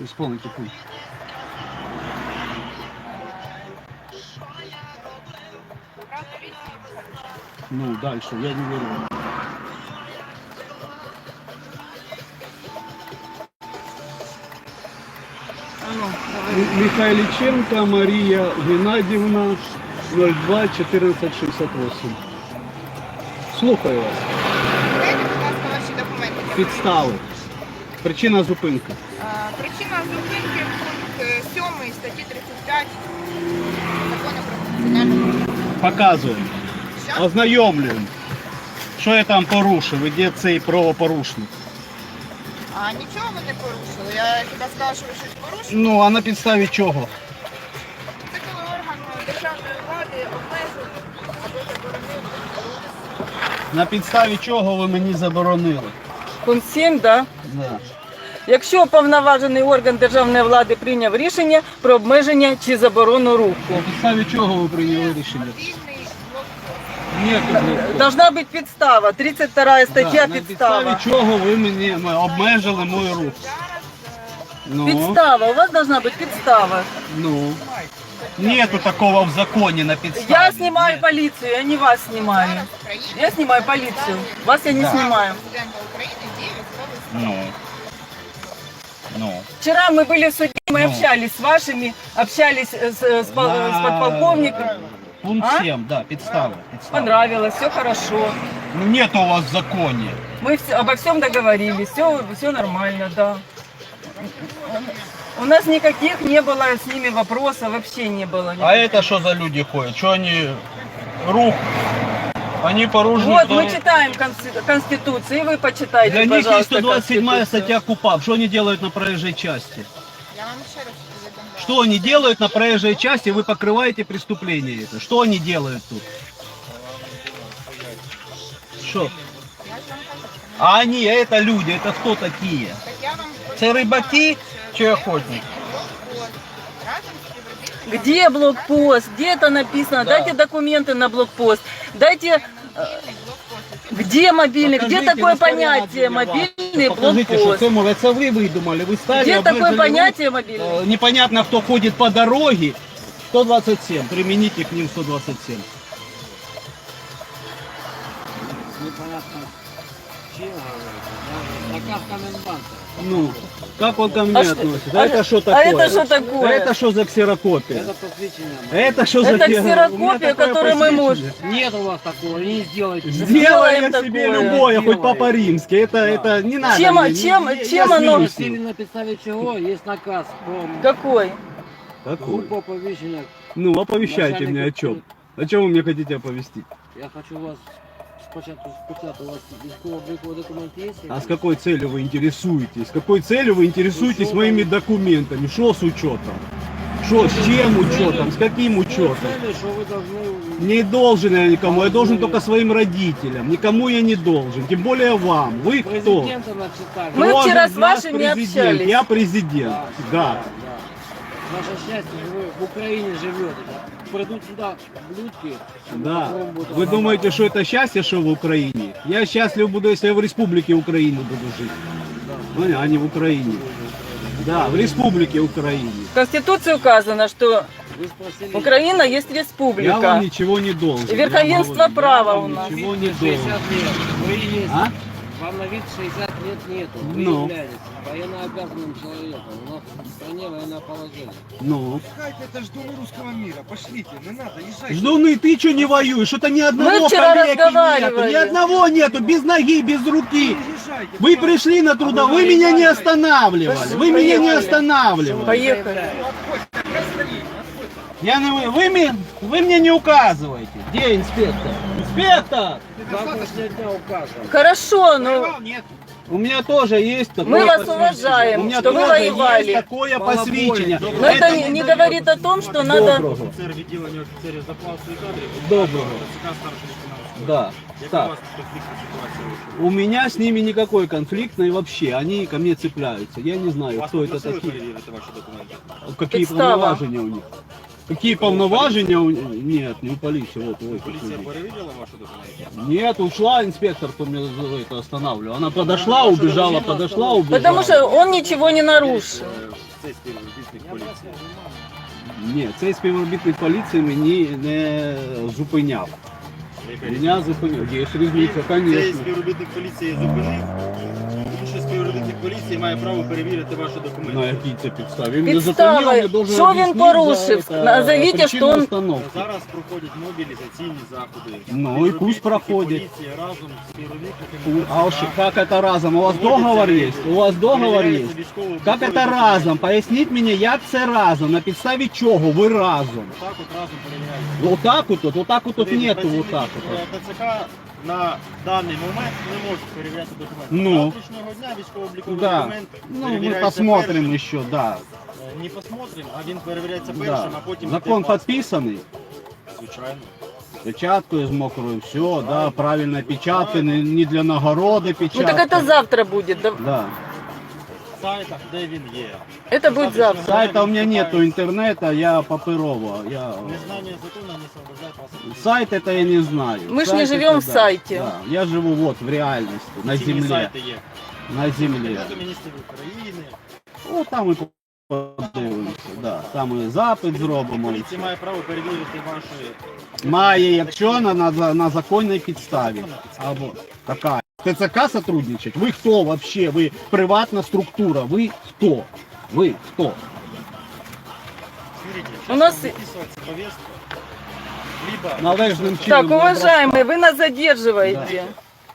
Исполните путь. Ну, дальше, я не верю. М- Михайличенко Мария Геннадьевна 02 1468. Слухаю вас. Дайте, будь ласка, ваші документи. Підстави. Причина зупинки. Причина зупинки пункт 7 статті 35 закону про національну. Показуємо. Що? Ознайомлюємо. Що я там порушив і де цей правопорушник? А нічого ви не порушили. Я хіба сказала, що ви щось порушили. Ну, а на підставі чого? Це коли орган державної влади обмежив або заборонив рух. На підставі чого ви мені заборонили? Пункт 7, да? Да. Якщо уповноважений орган державної влади прийняв рішення про обмеження чи заборону руху. На підставі чого ви прийняли рішення? Ні, Должна бути підстава, 32 стаття Да, На підстава. підставі чого ви мені м, обмежили мій рух? Ну, Підстава, у вас должна бути підстава. ну. Нету такого в законі на підставі. Я знімаю поліцію, я не вас знімаю. зараз в Україні Я знімаю поліцію. Вас я не Да. знімаю. президента України діє військовий стан. Ну. Ну. Вчера мы были в суде, мы Ну. общались с вашими, общались с, с, пол- На- с подполковником. Пункт А? 7, да, підстави. підстави. Понравилось, все хорошо. Ну, нету у вас в законі. Мы все, обо всем договорились, все, все нормально, да. У нас никаких не было с ними вопросов, вообще не было. А это что за люди ходят? Что они рух? Они порушили. Вот, мы читаем конс- Конституцию, и вы почитайте, Для них есть пожалуйста, 127 Конституцию. статья КУПАП. Что они делают на проезжей части? Я вам ще раз повідомляю. Что они делают на проезжей части? Вы покрываете преступление это. Что они делают тут? Что? Я ж вам кажу. А они, это люди, это кто такие? Так я вам Це рибаки повідомляю, чи що охотники? блокпост разом з співробітниками Где блокпост? Где это написано? Да. Дайте документы на блокпост. Дайте, э, мобільний блокпост. где мобильный, где Покажите, такое на стороне понятие для вас. мобильный Покажите, что блокпост? це, може, це ви видумали. Ви стали, Где такое обмежили понятие рух. мобильный? Э, Непонятно, кто ходит по дороге. 127. Примените к ним 127. непонятно чем говорите. Ну, как он ко мне А что- относится? а- это что А такое? это что такое? Это что за ксерокопия? Это посвящение. Это что за Это ксерокопия? которую мы можем. Нет у вас такого, не сделайте. Сделаем Сделаем себе такое. любое, хоть Сделаем. по-римски. Это, Да. это не надо. Чем- мне, чем- я- чем я оно-. Или на чего есть наказ Какой? Какой? группу оповещения. Ну, оповещайте Начальник меня о чем. О чем вы мне хотите оповестить? Я хочу вас спочатку спитати, у вас військово-обліковий документ є? А с какой целью вы интересуетесь? С какой целью вы интересуетесь Учетом. моими документами? Что с учетом? Что, с чем учетом? С каким учетом? Цели, що ви должны... Не должен я никому, я должен только своим родителям. Никому я не должен, тем более вам. Вы кто? Президента начитали. Мы Кто вчера из с нас вашими президент? общались. Я президент, да. Ваше счастье, что вы в Украине живете. Придут сюда блюдки. Да. Вы думаете, что это счастье, что в Украине? Я счастлив буду, если я в республике Украины буду жить. Ну, а не в Украине. Да, в республике Украине. В Конституции указано, что Вы спросили... Украина есть Я вам республика. ничего не должен. И верховенство Я вам права у нас. Ничего не 60 должен. лет. Вы есть. А? Вам на вид 60 лет нету. Вы Ну. являетесь военнообязанным человеком. У нас в стране военное положение. Ну. Пускайте, это ждуны русского мира. Пошлите, не надо, езжайте. Ждуны, ты что не воюешь? Что-то ни одного Мы вчера нету. Ни одного нету, без ноги, без руки. Езжайте. Вы пришли на труда, вы меня не останавливали. Вы меня не останавливали. Поехали. Я не вы, вы, мне, вы мне не указываете. Где инспектор? Инспектор! Завтрашнего дня указано. Хорошо, но У меня тоже есть такое Мы вас посвящение. уважаем, У меня что вы тоже воевали. есть такое посвящение. но это не, не говорит о том, что надо... Доброго. Доброго. Да. Так. У меня с ними никакой конфликтный вообще. Они ко мне цепляются. Я не знаю, кто это такие. Какие повноважения у них. Какие полноважения? у- Нет, не у полиции. Вот, ой, Поліція посмотри. перевірила вашу документи? Нет, ушла инспектор, кто меня за это останавливал. Она подошла, убежала, подошла, убежала. Потому что он ничего не нарушил. Е, Це співробітник поліції. Ні, цей співробітник поліції мені не зупиняв. Яка Мене зупиняв. Є ж різниця, Цей звісно. співробітник поліції зупинив, тому співробітник поліції має право перевірити ваші документи. На якій це підставі? Він Підстави. Що він порушив? за Назовіть, причину що він- остановки. Зараз проходять мобілізаційні заходи. Ну, і пусть проходять. Поліції разом з співробітниками. А уж как это разом? У вас договор есть? У вас договор есть? Как это разом? Поясніть мені, як це разом? На підставі чого ви разом? Так от разом перевіряють. Отак от, от, отак от, от нету, отак е, от. ТЦК на даний момент не можуть перевіряти документи. Ну. З Завтрашнього дня військово-обліковий Да. документ Ну, мы перевіряється посмотрим першим. еще, да. Е, Не посмотрим, а він перевіряється першим, да. а потім Закон йде паспорт. подписанный, Звичайно. печаткою з мокрою, все, да, правильно печатка, не, не для нагороди Ну печатка. так это завтра будет. да. Да. В сайтах, де він є. Это будет завтра. Сайта у меня нету интернета, я паперово. Я... Незнання закону не соображает вас. Сайт это я не знаю. Мы ж Сайт не это живем в да. сайте. Да. Я живу вот в реальности, на Офіційні земле. сайти є. На земле. Кабінету міністрів України. Ну там і подивимося, да. Там і запит зробимо. і Поліція все. має право перевірити ваші Має, якщо на, на, на законній підставі. Або така. ТЦК сотрудничать? Ви хто вообще? Ви приватна структура? Хто? Ви хто? Смотрите, У нас- сейчас выписывается повестка. Либо Належним Так, чином. уважаемые, вы нас задерживаете.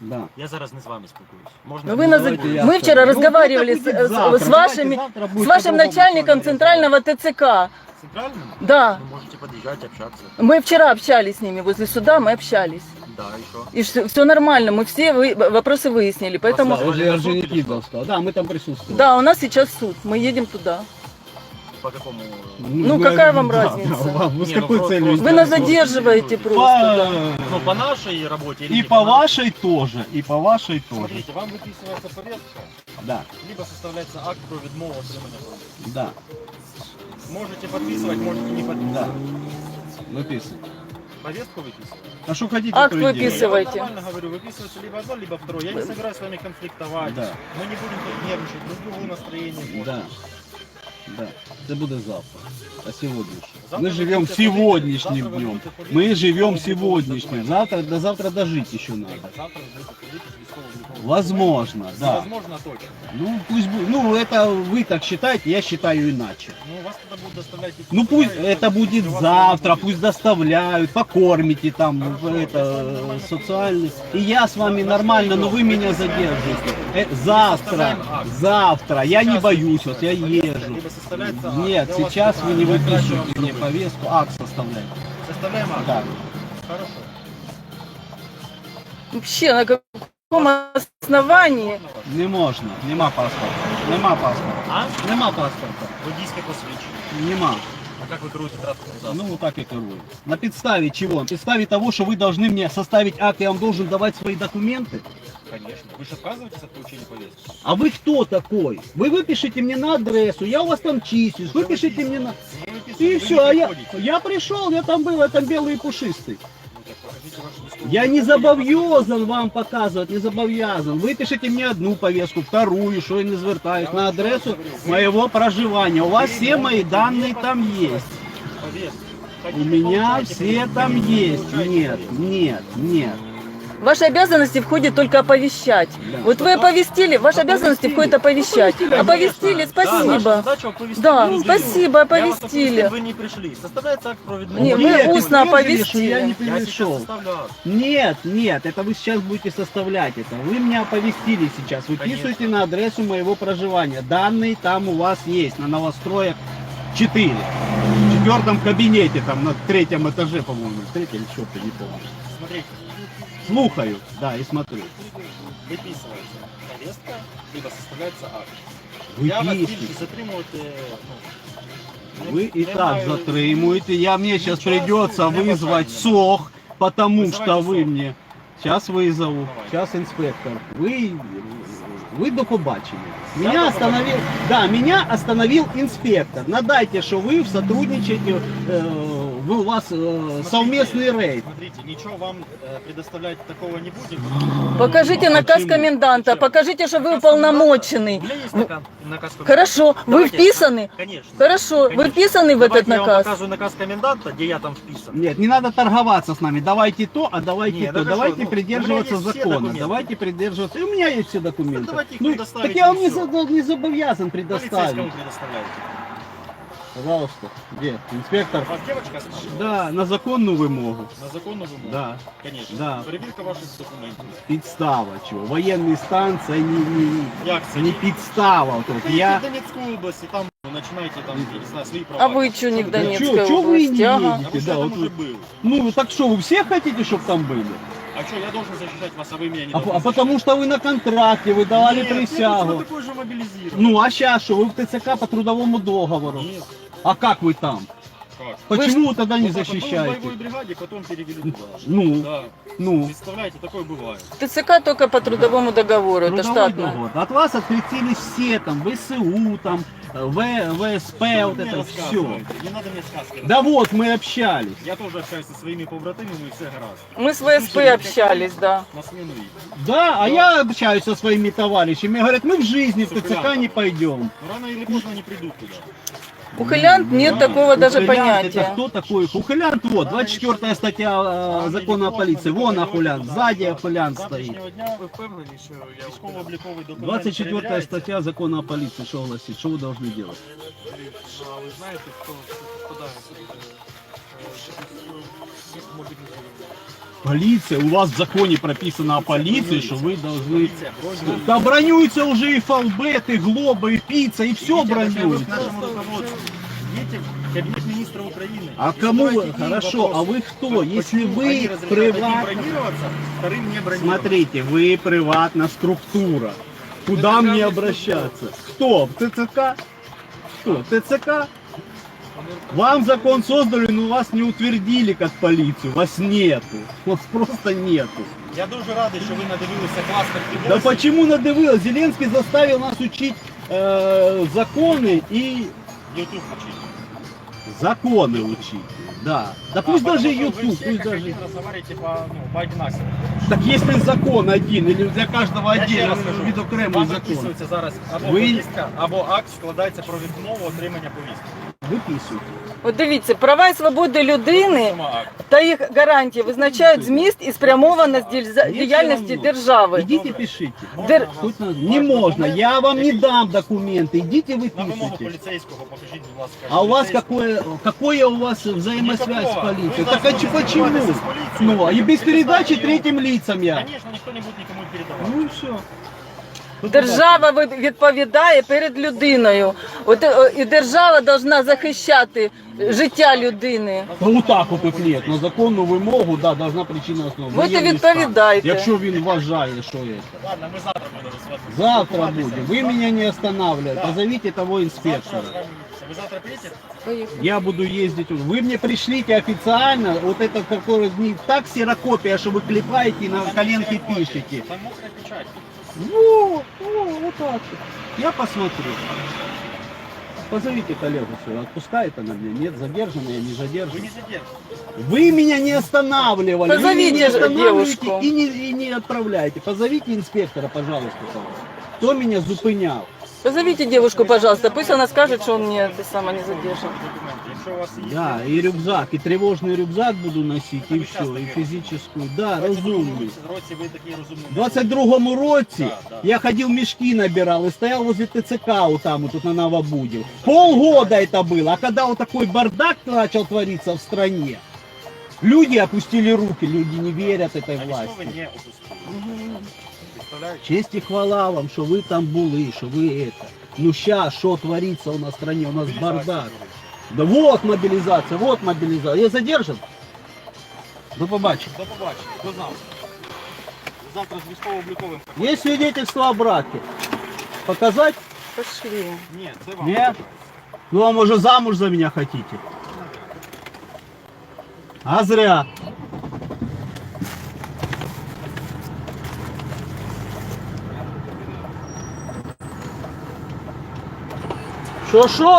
Да. Я зараз не з вами спілкуюсь. Можна Ну, вы нас... Давайте я Мы вчера скажу. разговаривали Ну, с, будет с- завтра. с Давайте вашими, завтра с будет вашим по-другому начальником смотреть. центрального ТЦК. центральному? Да. Вы можете подъезжать, общаться. Мы вчера общались с ними возле суда, мы общались. Да, и что? И все, нормально, мы все вы- вопросы выяснили, поэтому... Да, возле Орджоникидзевского. Да, мы там присутствуем. Да, у нас сейчас суд, мы едем туда. По какому? Ну, какая вам да, разница? да, вам- Вы с Не, ну, какой просто- целью? Вы нас задерживаете просто. да. Ну, по нашей работе или И не по нашей? вашей тоже, и по вашей тоже. Смотрите, вам выписывается повестка, Да, либо составляется акт про відмову отримання да, Можете подписывать, можете не да. подписывать. Выписывайте. Повестку выписывать? А что хотите, Акт то и делайте. выписывайте. Я нормально говорю, выписывается либо одно, либо второе. Я не собираюсь с вами конфликтовать. Да. Мы не будем тут нервничать, друг другу настроение. Да. Да. Це буде завтра. А сьогоднішнє. Завтра Ми ви живемо будете ходити- сьогоднішнім завтра ви днем. будете ходити Ми з живемо військово-обліковим сьогоднішнім. документом. Завтра до завтра дожити ще надо. Завтра вы будете ходить с військово-обліковим Возможно, документом. да. Возможно, точно. Ну пусть будет. Ну это вы так считаете, я считаю иначе. Ну, вас тогда будут доставлять... и Ну пусть туда, и это туда, будет и у вас завтра, не будет. пусть доставляют, покормите там Хорошо, я это с вами нормально социальный. И я с вами нормально, но вы меня задержите. Э, завтра, Составляем акт. завтра. Я не Сейчас боюсь, вот я выписывается, езжу. Составляется акт. Нет, Я вас сейчас вы не понимаю, я выпишете вам мне повестку, акт составляйте. Составляем акт. Да. Хорошо. Вообще, на каком основании? Не можна, нема паспорта. Нема паспорта. А? Нема паспорта. Водійське посвідчення. Нема. А як ви керуєте транспортним засобом? Ну, вот так и керую. На підставі чего? На підставі того, что вы должны мне составить акт, я вам должен давать свои документы. Конечно. Вы же отказываетесь от получения повестки? А вы кто такой? Вы выпишите мне на адресу, я у вас там числюсь, Уже выпишите выписано. мне на... Уже выписано, И вы все, не а я, приходите. я пришел, я там был, я там белый и пушистый. Ну, так покажите ваш військовий я не зобов'язан вам показывать, не зобов'язан. Выпишите мне одну повестку, вторую, что я не звертаюсь, на адресу моего проживания. У вас все мои данные там есть. У меня все там есть. Нет, нет, нет. Ваши обязанности входит только оповещать. Да. Вот вы оповестили, ваши обязанности входит оповещать. Оповестили, Да, наша спасибо. задача оповестить Да, спасибо, Я вас оповестили. оповестил, Вы не пришли. Составляется акт про відмову. Не, мы Нет, устно оповестили. Я не пришел. Нет, нет, это вы сейчас будете составлять это. Вы меня оповестили сейчас. Выписывайте на адресу моего проживания. Данные там у вас есть на новостроях 4. В четвертом кабинете, там на третьем этаже, по-моему. Третий или четвертый, не помню. Смотрите, Слухаю, да, и смотрю. виписується повестка, либо составляється акт. Я вас Выписывайте. більше затримувати, ну, Вы не- и не так маю- затримуете. Я мне сейчас Ничего придется не вызвать бажаю. СОХ, потому Вызывайте что вы СОХ. мне... Сейчас вызову. Давай. Сейчас инспектор. Вы Вы до побачення. Меня остановил, да, меня остановил инспектор. Надайте, что вы сотрудничаете, э, вы- у вас э, совместный рейд. Смотрите, ничего вам э, предоставлять такого не будем. Покажите наказ коменданта, покажите, что вы уполномоченный. У меня есть наказ, наказ коменданта. Хорошо, вы Давайте. вписаны? Конечно. Хорошо, вы Конечно. вписаны в Давайте этот я вам наказ? показываю наказ коменданта, где я там вписан. Нет, не надо торговаться с нами. Давайте то, а давайте Не, то. да вы давайте что, ну, придерживаться у меня есть все закона. документы. Давайте придерживаться. И у меня есть все документы. Ну, давайте их Ну, предоставите, так я вам и не, всё. за- не Полицейскому предоставить. предоставляете. Пожалуйста. Где? Инспектор? Вас девочка спрашивает? Да, на законну вимогу. На законную вымогу? Да. Конечно. Да. Перевірка ваших документів. Підстава чого. Воєнний стан це не, не, Як це? не підстава. Тут Поїдьте я... в Донецьку область, і там ну, починаєте там, я не знаю, свої права. А вы что не в Да Донецкой чё- чё вы области? не Ага. А едете? ви ж Да, там вот уже вы- был. Ну, так что, вы все хотите, чтобы там были? А что, я должен защищать вас, а вы меня не А, должны а потому что вы на контракте, вы давали Нет, ну, присягу. вы такой же мобилизирован. Ну, а сейчас что, вы в ТЦК по трудовому договору. Нет, А как вы там? как? Почему тогда не Вот так вот, был в защищаете? боевой бригаде, потом перевели туда. Ну, Да, ну. представляете, такое бывает. ТЦК только по трудовому договору, это Трудовой штатно. договор. От вас открестились все там, ВСУ, там, в, ВСП, Вы вот это все. Не надо мне сказки. Да вот, мы общались. Я тоже общаюсь со своими побратимами, и все гаразд. Мы с ВСП общались, да. На смену их. Да, а я общаюсь со своими товарищами. Говорят, мы в жизни в ТЦК не пойдем. Но рано или поздно они придут туда. Ухылянт нет такого даже Ухилянт Это понятия. кто такой? Ухилянт, вот, 24 статья э, закона о полиции. Вон ахулянт, сзади ахулянт З стоит. завтрашнього дня Ви впевнені, що я військово-обліковий документ 24 перевіряється. статья закона о полиции, что гласит, что вы должны делать? Ну, а ви знаєте, хто підпадає під е, е, мобілізованих? Полиция, у вас в законе прописано о полиции, что вы должны... Поліція бронює. Да бронюются уже и фалбет, и глоба, и пицца, и все Идите, обращаюсь к бронюется. нашему руководству. Идите в кабинет министра Украины. А и кому задавайте вы, им хорошо, вопросы. а вы кто? Почему Если они вы разрешают одним приват... бронироваться, вторым не бронироваться? Смотрите, вы приватная структура. Куда мне обращаться? Кто? В ТЦК? Что, ТЦК? Вам закон создали, но вас не утвердили как полицию. Вас нету. Вас просто нету. Я дуже радий, що ви надивилися класних Да відосів. почему надавил? Зеленский заставил нас учить э, законы и YouTube вчить. законы учить. Да. Да пусть А, даже потому что вы YouTube, все пусть как даже... один разговариваете по, ну, по одинаково. Так если закон один, или для каждого Я ще отдельно раз кажу, відокремий вам закон, виписується зараз або Ви- повістка, або акт складається про відмову отримання повістки. виписуйте. От дивіться, права і свободи людини Сама акт. та їх гарантії визначають зміст і спрямованість діль- діяльності держави. Идите пишите. Дер- Хоть на- Не можно, я вам не дам документы, идите На вимогу выписывайте. поліцейського покажіть, будь ласка. А у вас поліцейського. какое, какое у вас взаимосвязь с Никакого. полицией? Вы Так а должны ч- почему? разбираться с полицией. Ну, а и без передачи Предоставить третьим лицам я. Конечно, никто не будет никому передавать. Ну и все. Держава ви- відповідає перед людиною. От, е, і держава повинна захищати життя людини. Ну, вот так вот тут нет. На законну вимогу, да, должна причина основа. Ви то Воєнний стан. відповідаєте. Якщо він вважає, що це. Ладно, мы завтра будем с вами Завтра спілкуватися. буде. Вы меня не останавливаете. Да. Позовите того Завтра инспектора. с вами- Вы завтра приедете? Я буду ездить. Вы мне пришлите официально вот это, который не так ксерокопия, что вы клепаете и на коленке пишете. Там мокрая печать. Вот, вот, вот так вот. Я посмотрю. Позовите коллегу свою, отпускает она меня, нет, задержанная, не Вы задержана. не задержите. Вы меня не останавливали. вы Позовите меня не останавливаете девушку. И не, и не отправляйте. Позовите инспектора, пожалуйста. Кто меня зупинял? Позовите девушку, пожалуйста, пусть она скажет, что он мне ты сама не задержан. Документы. Якщо у вас є... Да, и рюкзак, и тревожный рюкзак буду носить, и все, и физическую. Да, разумный. Році ви такі розумні. В 22-му році Да, да. я ходил мешки набирал и стоял возле ТЦК вот там вот тут на Новобуде. Полгода это было. А когда вот такой бардак начал твориться в стране, люди опустили руки, люди не верят этой А військові власти. не опустили. Представляєте? Честь і хвала вам, що ви там були, що ви это. Ну ща, що твориться у нас в стране, у нас бардак. Да вот мобилизация, вот мобилизация. Я задержан? До побачення. До побачення. До завтра. Завтра з військово-обліковим. Есть свидетельство о браке. Показать? Пошли. Ні, це вам. Нет? Ну, а может замуж за меня хотите? А зря. Що що?